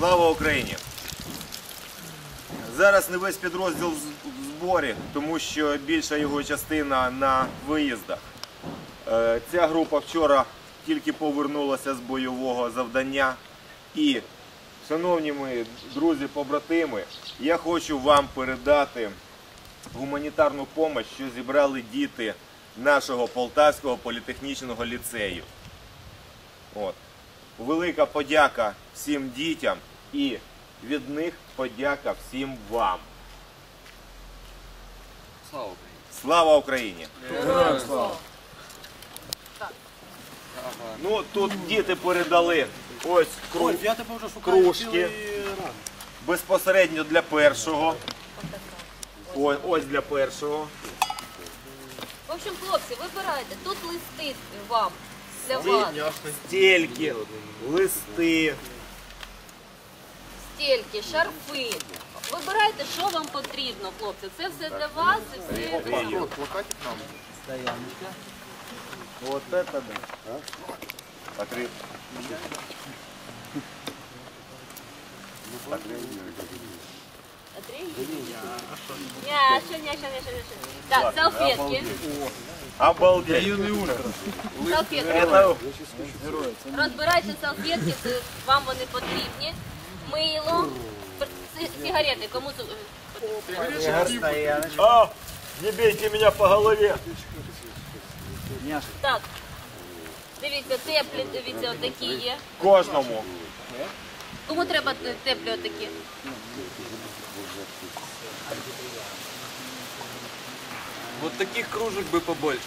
Слава Україні! Зараз не весь підрозділ в зборі, тому що більша його частина на виїздах. Е, Ця група вчора тільки повернулася з бойового завдання. І, шановні мої друзі-побратими, я хочу вам передати гуманітарну допомогу, що зібрали діти нашого Полтавського політехнічного ліцею. От. Велика подяка всім дітям і від них подяка всім вам. Слава Україні! Слава Україні! Ну тут діти передали ось кру... я тебе вже кружки. безпосередньо для першого. Ось, ось для першого. В общем, хлопці, вибирайте. Тут листи вам для вас. Стільки, листи. Стільки, шарфи. Вибирайте, що вам потрібно, хлопці. Це все для вас і все. Вот это да. Смотри. Ня, що, ня, що, ня, що, ня, що. Так, салфетки. Обалдеть. Салфетки. Розбирайте салфетки, це вам вони потрібні. Мило, Ці- сигарети, кому це потрібно? А, не бейте меня по голове. Так. Дивіться, теплі, дивіться, отакі є. Кожному. Кому треба те- теплі отакі? Вот таких кружек бы побольше.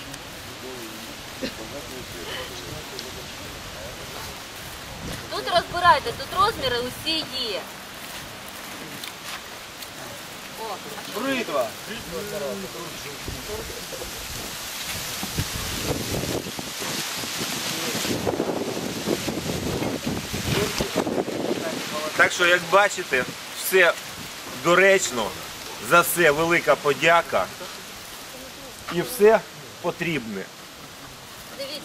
Тут розбирайте, тут розміри усі є. Бритва! Так що, як бачите, все доречно, за все велика подяка. І все потрібне.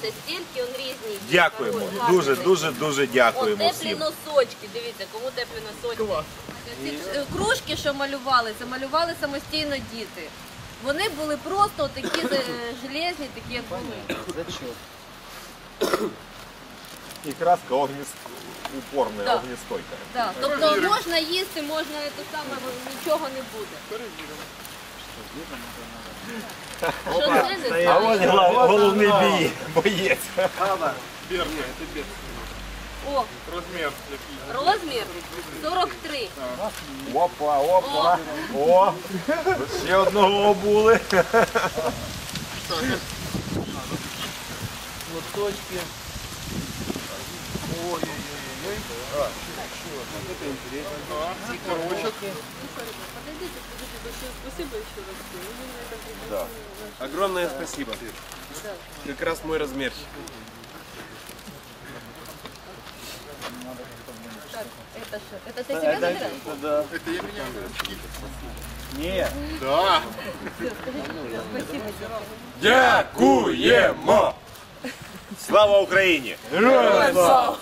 Дивіться, стільки он різні. Дякуємо. Дуже, дуже, дуже О, дякуємо теплі всім. носочки, дивіться, кому теплі носочки. Ці е, кружки, що малювали, це малювали самостійно діти. Вони були просто такі е, железні, такі як були. І краска огнест... упорна, Да. огнестойка. Так. Тобто можна їсти, можна те саме, нічого не буде. Що це не А ось знаю. гла- головний бій, боєць. О, розмір 43. Опа, опа. О, ще одного обули. Лоточки. Огромное спасибо. Как раз мой размерчик. Так, это что? Это ты себя забираешь? Дякуємо! Слава Україні! Слава!